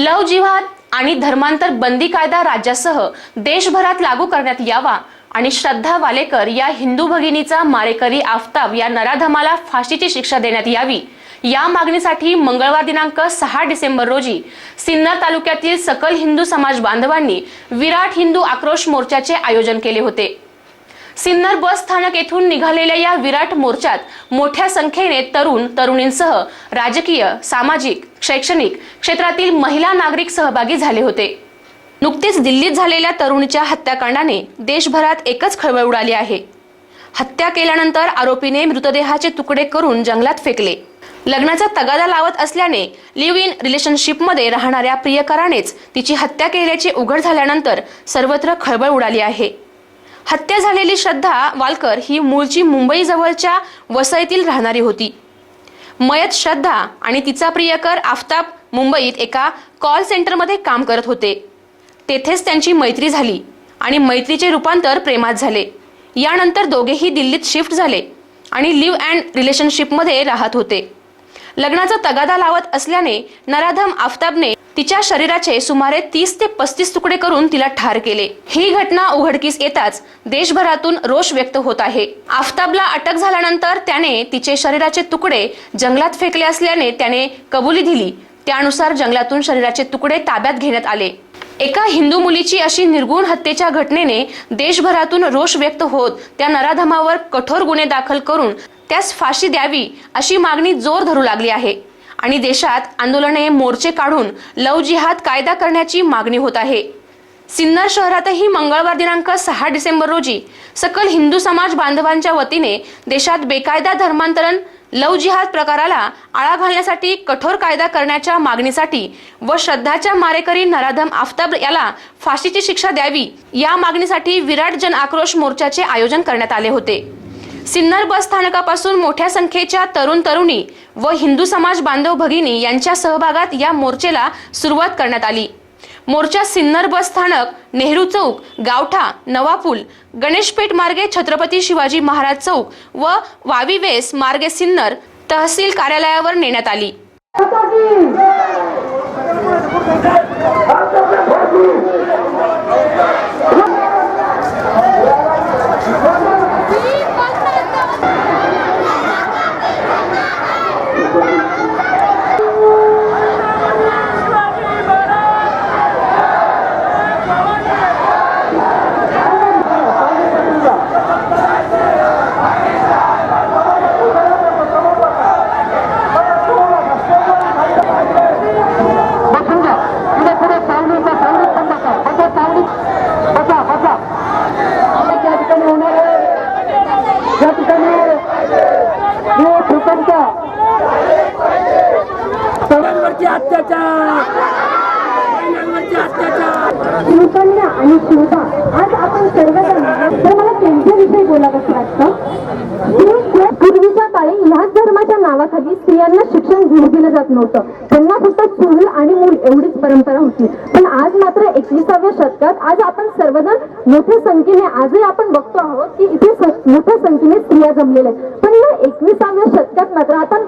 लव जिहाद आणि धर्मांतर बंदी कायदा राज्यासह देशभरात लागू करण्यात यावा आणि श्रद्धा वालेकर या हिंदू भगिनीचा मारेकरी आफताब या नराधमाला फाशीची शिक्षा देण्यात यावी. या मागणीसाठी मंगळवार दिनांक सहा डिसेंबर रोजी सिन्नर तालुक्यातील सकल हिंदू समाज बांधवांनी विराट हिंदू आक्रोश मोर्चाचे आयोजन केले होते. सिन्नर बस स्थानक येथून निघालेल्या या विराट मोर्चात मोठ्या संख्येने तरुण तरुणींसह राजकीय सामाजिक शैक्षणिक क्षेत्रातील महिला नागरिक सहभागी झाले होते. नुकतेच दिल्लीत झालेल्या तरुणीच्या हत्याकांडाने देशभरात एकच खळबळ उडाली आहे. हत्या केल्यानंतर आरोपीने मृतदेहाचे तुकडे करून जंगलात फेकले. लग्नाचा तगादा लावत असल्याने लिव्ह इन रिलेशनशिपमध्ये राहणाऱ्या प्रियकरानेच तिची हत्या केल्याचे उघड झाल्यानंतर सर्वत्र खळबळ उडाली आहे. हत्या झालेली श्रद्धा वालकर ही मूळची मुंबईजवळच्या वसईतील राहणारी होती. मयत श्रद्धा आणि तिचा प्रियकर आफताब मुंबईत एका कॉल सेंटरमध्ये काम करत होते. तेथेच त्यांची मैत्री झाली आणि मैत्रीचे रूपांतर प्रेमात झाले. यानंतर दोघेही दिल्लीत शिफ्ट झाले आणि लिव्ह अँड रिलेशनशिपमध्ये राहत होते. लग्नाचा तगादा लावत असल्याने नराधम आफताबने तिच्या शरीराचे सुमारे तीस ते पस्तीस तुकडे करून तिला ठार केले. ही घटना उघडकीस येताच देशभरातून रोष व्यक्त होत आहे. आफताबला अटक झाल्यानंतर त्याने तिचे शरीराचे तुकडे जंगलात फेकले असल्याने त्याने कबुली दिली. त्यानुसार जंगलातून शरीराचे तुकडे ताब्यात घेण्यात आले. एका हिंदू मुलीची अशी निर्गुण हत्येच्या घटनेने देशभरातून रोष व्यक्त होत त्या नराधमावर कठोर गुन्हे दाखल करून त्यास फाशी द्यावी अशी मागणी जोर धरू लागली आहे. आणि देशात आंदोलने मोर्चे काढून लव जिहाद कायदा करण्याची मागणी होत आहे. सिन्नर शहरातही मंगळवार दिनांक सहा डिसेंबर रोजी सकल हिंदू समाज बांधवांच्या वतीने देशात बेकायदा धर्मांतरण लव जिहाद प्रकाराला आळा घालण्यासाठी कठोर कायदा करण्याच्या मागणीसाठी व श्रद्धाच्या मारेकरी नराधम आफताब याला फाशीची शिक्षा द्यावी या मागणीसाठी विराट जन आक्रोश मोर्चाचे आयोजन करण्यात आले होते. सिन्नर बस स्थानकापासून मोठ्या संख्येच्या तरुण तरुणी व हिंदू समाज बांधव भगिनी यांच्या सहभागात या मोर्चेला सुरुवात करण्यात आली. मोर्चा सिन्नर बस स्थानक नेहरू चौक गावठा नवापूल गणेशपेठ मार्गे छत्रपती शिवाजी महाराज चौक व वावी वेस मार्गे सिन्नर तहसील कार्यालयावर नेण्यात आली बसून घ्या पुढे पुढे सावलीचा सावलीत पण बसा बसा सावलीत बसा बसा ज्या ठिकाणी होणार आहे ज्या ठिकाणी हे भूकंप महिलांवरती अत्याचार महिलांवरती अत्याचार आणि शिवबा आज आपण सर्वजण तर मला त्यांच्याविषयी बोलावंच वाटतं पूर्वीच्या काळी ह्याच धर्माच्या नावाखाली स्त्रियांना शिक्षण घेऊ दिलं जात नव्हतं. त्यांना फक्त चूल आणि मूल एवढीच परंपरा होती. पण आज मात्र एकविसाव्या शतकात आज आपण सर्वजण मोठ्या संख्येने आजही आपण बघतो आहोत की इथे मोठ्या संख्येने स्त्रिया जमलेल्या आहेत. पण या एकविसाव्या शतकात मात्र आपण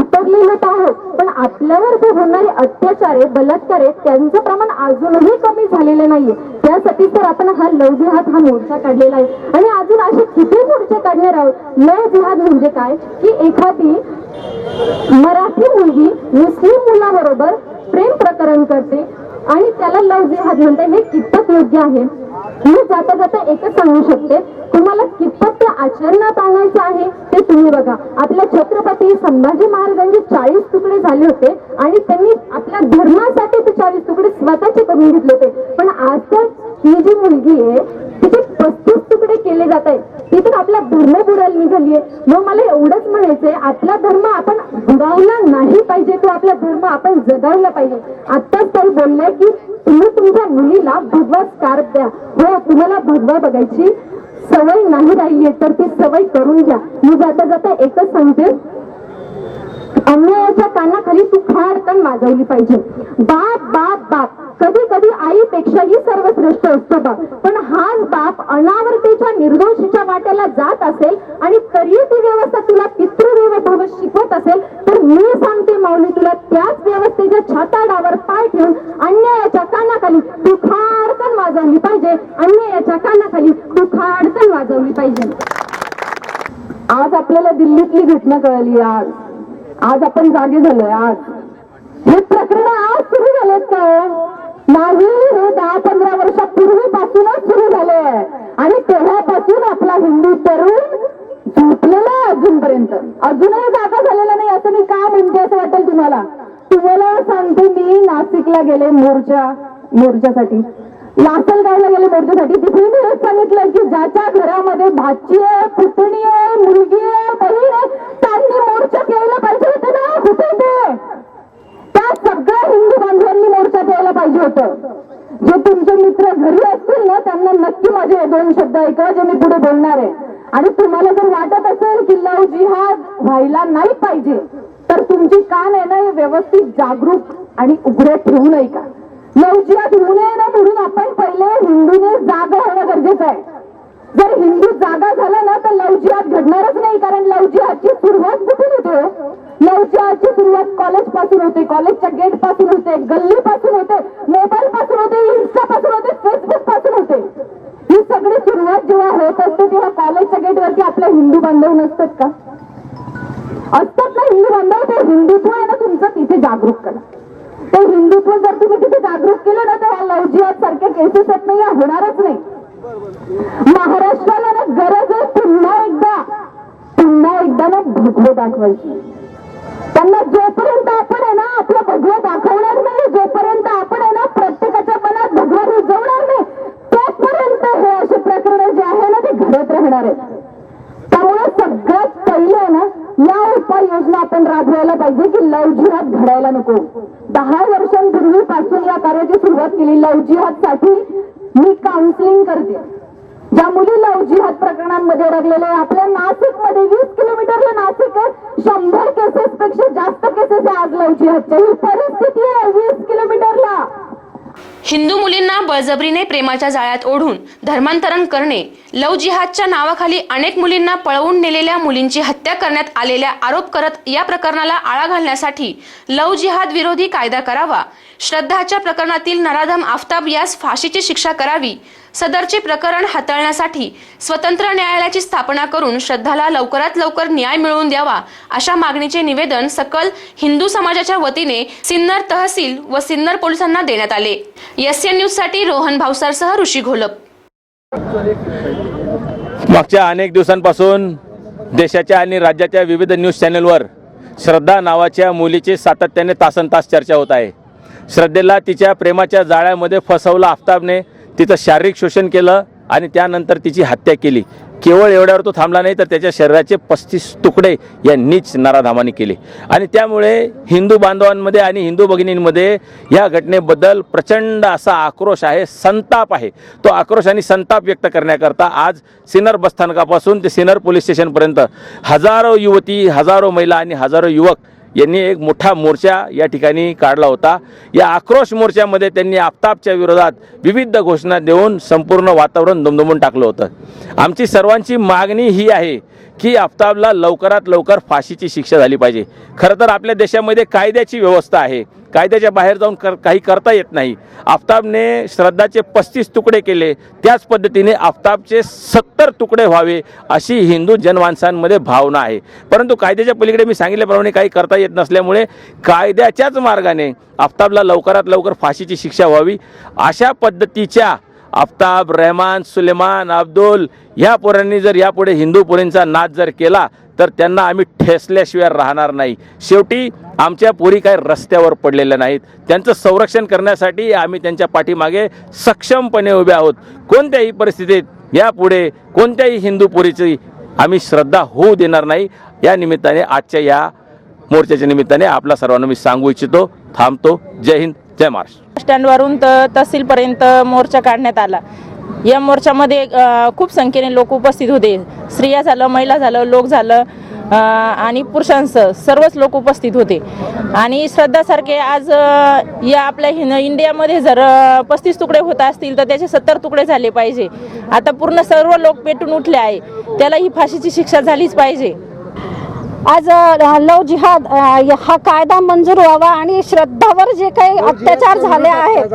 उतरलेलो आहोत. आपल्यावर होणारे अत्याचार बलात्कार आहे त्यांचं प्रमाण अजूनही कमी झालेलं नाहीये. त्यासाठी तर आपण हा लव जिहाद हा मोर्चा काढलेला आहे. आणि अजून असे किती मोर्चे काढणार आहोत? लव जिहाद म्हणजे काय? की एखादी मराठी मुलगी मुस्लिम मुलाबरोबर प्रेम प्रकरण करते आणि त्याला लव जिहाद म्हणते हे कितपत योग्य आहे? मी जाता जाता एकच सांगू शकते. तुम्हाला कितपत त्या मुलीला भगवा स्कार्फ द्या. हो तुम्हाला भगवा बघायची सवय नाही राहिली तर ती सवय करून घ्या. मी जाता जाता एकच सांगते. अन्यायाच्या कानाखाली तू खाडकन वाजवली पाहिजे. बाप बाप बाप. कधी कधी आईपेक्षाही सर्वश्रेष्ठ असतो बाप पण हाच बाप अनावरतेच्या निर्दोषीच्या वाट्याला जात असेल आणि तरी ती व्यवस्था तुला पितृदेव भाव शिकवत असेल तर मी सांगते माऊली तुला त्याच व्यवस्थेच्या छाताडावर पाय ठेवून अन्यायाच्या कानाखाली तू वाजवली पाहिजे. अन्यायाच्या कानाखाली तू वाजवली पाहिजे. आज आपल्याला दिल्लीतली घटना कळली आज. आज आपण जागे झालोय आज. हे प्रकरण आज सुरू झालेत का? नाही हे दहा पंधरा वर्षापूर्वीपासूनच सुरू झाले. आणि तेव्हापासून आपला हिंदू तरुण झोपलेला आहे अजूनपर्यंत. अजूनही जागा झालेला नाही असं मी का म्हणते असं वाटेल तुम्हाला? तुम्हाला सांगते मी नाशिकला गेले मोर्चा मोर्चासाठी. लासलगावला गेले मोर्चासाठी. तिथे मी हेच सांगितलं की ज्याच्या घरामध्ये भाची आहे पुतणी आहे मुलगी आहे बहीण आहे त्यांनी मोर्चा केला पाहिजे होते ना. कुठे ते? सगळ्या हिंदू बांधवांनी मोर्चा द्यायला पाहिजे होतं. जे तुमचे मित्र घरी असतील ना त्यांना नक्की माझे दोन शब्द ऐका जे मी पुढे बोलणार आहे. आणि तुम्हाला जर वाटत असेल की लव जिहाद व्हायला नाही पाहिजे तर तुमची कान आहे ना हे व्यवस्थित जागरूक आणि उघडे ठेवू नये का लव जिहाद होऊ नये ना म्हणून आपण पहिले हिंदूने जागा होणं गरजेचं आहे. जर हिंदू जागा झाला ना तर लव जिहाद घडणारच नाही कारण लव जिहादची सुरुवात कुठून होते हो? हो? सुरुवात कॉलेजपासून होते. कॉलेजच्या गेटपासून होते गल्ली पासून होते मोबाईल पासून होते इन्स्टा पासून होते फेसबुकपासून होते. ही सगळी सुरुवात जेव्हा होत असते तेव्हा कॉलेजच्या गेट वरती आपल्या हिंदू बांधव नसतात का? असतात ना हिंदू बांधव ते हिंदुत्व आहे ना तुमचं तिथे जागरूक करा. ते हिंदुत्व जर तुम्ही तिथे जागरूक केलं ना तर लव सारख्या केसेस आहेत नाही होणारच नाही. महाराष्ट्राला ना गरज आहे पुन्हा एकदा पुन्हा एकदा ना भगवं दाखवायची. त्यांना जोपर्यंत आपण आहे ना आपलं भगवं दाखवणार नाही जोपर्यंत आपण आहे ना प्रत्येकाच्या मनात भगवं रुजवणार नाही तोपर्यंत हे असे प्रकरण जे आहे ना ते घडत राहणार आहे. त्यामुळे सगळ्यात पहिले ना या उपाययोजना आपण राबवायला पाहिजे की लव जिहाद घडायला नको. दहा वर्षांपूर्वीपासून या कार्याची सुरुवात केली लव जिहादसाठी मी काउन्सिलिंग करते. ज्या मुली लव जिहाद प्रकरणांमध्ये अडकलेल्या आहे, आपल्या नाशिकमध्ये वीस किलोमीटरला नाशिक आहे. शंभर केसेस पेक्षा जास्त केसेस आहे आज लव जिहादच्या ही परिस्थिती आहे वीस किलोमीटरला. हिंदू मुलींना बळजबरीने प्रेमाच्या जाळ्यात ओढून धर्मांतरण करणे लव जिहादच्या नावाखाली अनेक मुलींना पळवून नेलेल्या मुलींची हत्या करण्यात आलेल्या आरोप करत या प्रकरणाला आळा घालण्यासाठी लव जिहाद विरोधी कायदा करावा श्रद्धाच्या प्रकरणातील नराधम आफताब यास फाशीची शिक्षा करावी सदरचे प्रकरण हाताळण्यासाठी स्वतंत्र न्यायालयाची स्थापना करून श्रद्धाला लवकरात लवकर न्याय मिळवून द्यावा अशा मागणीचे निवेदन सकल हिंदू समाजाच्या वतीने सिन्नर तहसील व सिन्नर पोलिसांना देण्यात आले. एस एन न्यूजसाठी रोहन भावसारसह ऋषी घोलप. मागच्या अनेक दिवसांपासून देशाच्या आणि राज्याच्या विविध न्यूज चॅनेलवर श्रद्धा नावाच्या मुलीची सातत्याने तासन तास चर्चा होत आहे. श्रद्धेला तिच्या प्रेमाच्या जाळ्यामध्ये फसवलं आफताबने तिचं शारीरिक शोषण केलं आणि त्यानंतर तिची हत्या केली. केवळ एवढ्यावर तो थांबला नाही तर त्याच्या शरीराचे पस्तीस तुकडे या नीच नराधामाने केले. आणि त्यामुळे हिंदू बांधवांमध्ये आणि हिंदू भगिनींमध्ये या घटनेबद्दल प्रचंड असा आक्रोश आहे संताप आहे. तो आक्रोश आणि संताप व्यक्त करण्याकरता आज सिनर बसस्थानकापासून ते सिनर पोलीस स्टेशनपर्यंत हजारो युवती हजारो महिला आणि हजारो युवक यांनी एक मोठा मोर्चा या ठिकाणी काढला होता. या आक्रोश मोर्चामध्ये त्यांनी आफताबच्या विरोधात विविध घोषणा देऊन संपूर्ण वातावरण दुमदुमून टाकलं होतं. आमची सर्वांची मागणी ही आहे की आफताबला लवकरात लवकर फाशीची शिक्षा झाली पाहिजे. खरं तर आपल्या देशामध्ये कायद्याची व्यवस्था आहे. कायद्याच्या बाहेर जाऊन कर काही करता येत नाही. आफताबने श्रद्धाचे पस्तीस तुकडे केले. त्याच पद्धतीने आफताबचे सत्तर तुकडे व्हावे अशी हिंदू जनमानसांमध्ये भावना आहे. परंतु कायद्याच्या पलीकडे मी सांगितल्याप्रमाणे काही करता येत नसल्यामुळे कायद्याच्याच मार्गाने आफताबला लवकरात लवकर फाशीची शिक्षा व्हावी. अशा पद्धतीच्या आफताब रहमान सुलेमान अब्दुल ह्या पोरांनी जर यापुढे हिंदू पोरींचा नाच जर केला तर त्यांना आम्ही ठेसल्याशिवाय राहणार नाही. शेवटी आमच्या पोरी काही रस्त्यावर पडलेल्या नाहीत. त्यांचं संरक्षण करण्यासाठी आम्ही त्यांच्या पाठीमागे सक्षमपणे उभे आहोत. कोणत्याही परिस्थितीत यापुढे कोणत्याही हिंदू पोरीची आम्ही श्रद्धा होऊ देणार नाही. या निमित्ताने आजच्या या मोर्चाच्या निमित्ताने आपला सर्वांना मी सांगू इच्छितो थांबतो. जय हिंद जय महाराष्ट्र. स्टँडवरून तर तहसीलपर्यंत मोर्चा काढण्यात आला. या मोर्चामध्ये खूप संख्येने लोक उपस्थित होते. स्त्रिया झालं महिला झालं लोक झालं आणि पुरुषांसह सर्वच लोक उपस्थित होते. आणि श्रद्धासारखे आज या आपल्या हिन इंडियामध्ये जर पस्तीस तुकडे होत असतील तर त्याचे सत्तर तुकडे झाले पाहिजे. आता पूर्ण सर्व लोक पेटून उठले आहे. त्याला ही फाशीची शिक्षा झालीच पाहिजे. आज लव जिहाद हा कायदा मंजूर व्हावा आणि श्रद्धावर जे काही अत्याचार झाले आहेत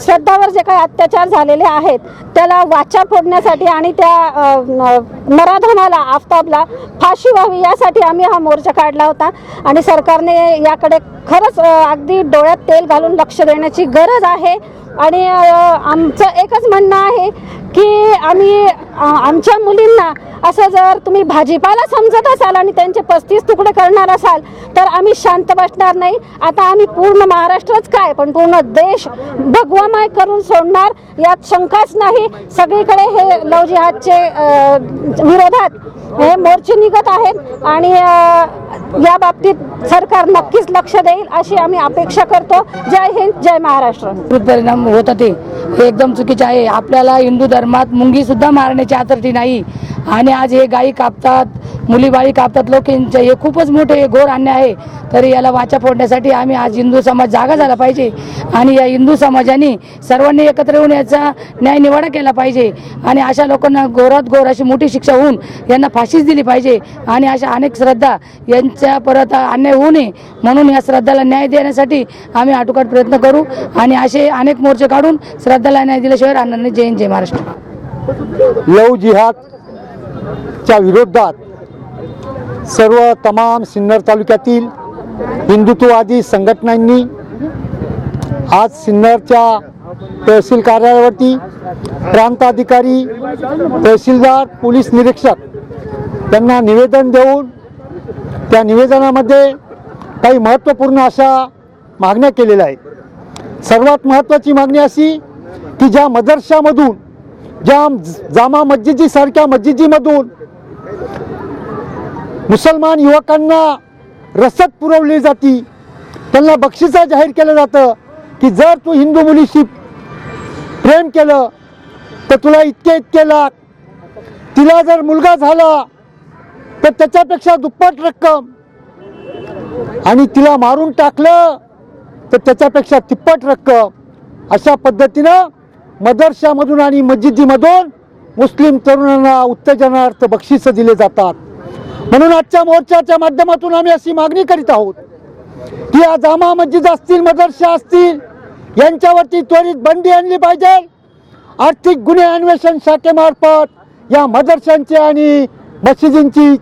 श्रद्धावर जे काही अत्याचार झालेले आहेत त्याला वाचा फोडण्यासाठी आणि त्या नराधमाला आफताबला फाशी व्हावी यासाठी आम्ही हा मोर्चा काढला होता. आणि सरकारने याकडे खरंच अगदी डोळ्यात तेल घालून लक्ष देण्याची गरज आहे. आणि आमचं एकच म्हणणं आहे की आम्ही आमच्या मुलींना असं जर तुम्ही भाजीपाला समजत असाल आणि त्यांचे पस्तीस तुकडे करणार असाल तर आम्ही शांत बसणार नाही. आता आम्ही पूर्ण महाराष्ट्रच काय पण पूर्ण देश भगवामय करून सोडणार यात शंकाच नाही. सगळीकडे हे लव जिहादचे विरोधात हे मोर्चे निघत आहेत आणि या बाबतीत सरकार नक्कीच लक्ष देईल अशी आम्ही अपेक्षा करतो. जय हिंद जय महाराष्ट्र. विपरीत परिणाम होत. ते हे एकदम चुकीचे आहे. आपल्याला हिंदू धर्म धर्मात मुंगी सुद्धा मारण्याची आतरती नाही. आणि आज हे गायी कापतात मुली बाळी कापतात लोक हे खूपच मोठे घोर अन्याय आहे. तरी याला वाचा फोडण्यासाठी आम्ही आज हिंदू समाज जागा झाला पाहिजे. आणि या हिंदू समाजाने सर्वांनी एकत्र येऊन याचा न्याय निवाडा केला पाहिजे. आणि अशा लोकांना घोरात घोर अशी मोठी शिक्षा होऊन यांना फाशीच दिली पाहिजे. आणि अशा अनेक श्रद्धा यांच्या परत अन्याय होऊ नये म्हणून या श्रद्धाला न्याय देण्यासाठी आम्ही आटोकाट प्रयत्न करू. आणि असे अनेक मोर्चे काढून श्रद्धाला न्याय दिल्याशिवाय राहणार नाही. जय हिंद जय महाराष्ट्र. लव च्या विरोधात सर्व तमाम सिन्नर तालुक्यातील हिंदुत्ववादी संघटनांनी आज सिन्नरच्या तहसील कार्यालयावरती प्रांताधिकारी तहसीलदार पोलीस निरीक्षक त्यांना निवेदन देऊन त्या निवेदनामध्ये काही महत्त्वपूर्ण अशा मागण्या केलेल्या आहेत. सर्वात महत्त्वाची मागणी अशी की ज्या मदरशामधून ज्या जामा मस्जिदीसारख्या मस्जिदीमधून मुसलमान युवकांना रसद पुरवली जाती. त्यांना बक्षिसा जाहीर केलं जातं की जर तू हिंदू मुलीशी प्रेम केलं तर तुला इतके इतके लाख. तिला जर मुलगा झाला तर त्याच्यापेक्षा दुप्पट रक्कम. आणि तिला मारून टाकलं तर त्याच्यापेक्षा तिप्पट रक्कम. अशा पद्धतीनं मदरशामधून आणि मस्जिदीमधून मुस्लिम तरुणांना उत्तेजनार्थ बक्षिसं दिले जातात. म्हणून आजच्या मोर्चाच्या माध्यमातून आम्ही अशी मागणी करीत आहोत की या जामा मस्जिद असतील मदरशा असतील यांच्यावरती त्वरित बंदी आणली पाहिजे. आर्थिक गुन्हे अन्वेषण शाखेमार्फत या मदरशांची आणि मशिदींची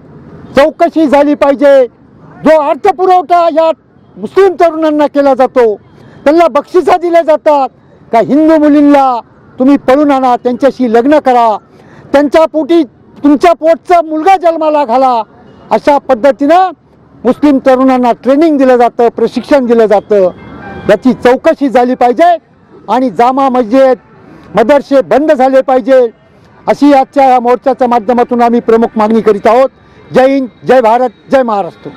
चौकशी झाली पाहिजे. जो अर्थपुरवठा या मुस्लिम तरुणांना केला जातो त्यांना बक्षिसा दिल्या जातात. का हिंदू मुलींना तुम्ही पळून आणा त्यांच्याशी लग्न करा त्यांच्या पोटी तुमच्या पोटचा मुलगा जन्माला घाला अशा पद्धतीनं मुस्लिम तरुणांना ट्रेनिंग दिलं जातं प्रशिक्षण दिलं जातं. याची चौकशी झाली पाहिजे आणि जामा मस्जिद मदरसे बंद झाले पाहिजे. अशी आजच्या या मोर्चाच्या माध्यमातून आम्ही प्रमुख मागणी करीत आहोत. जय हिंद जय भारत जय महाराष्ट्र.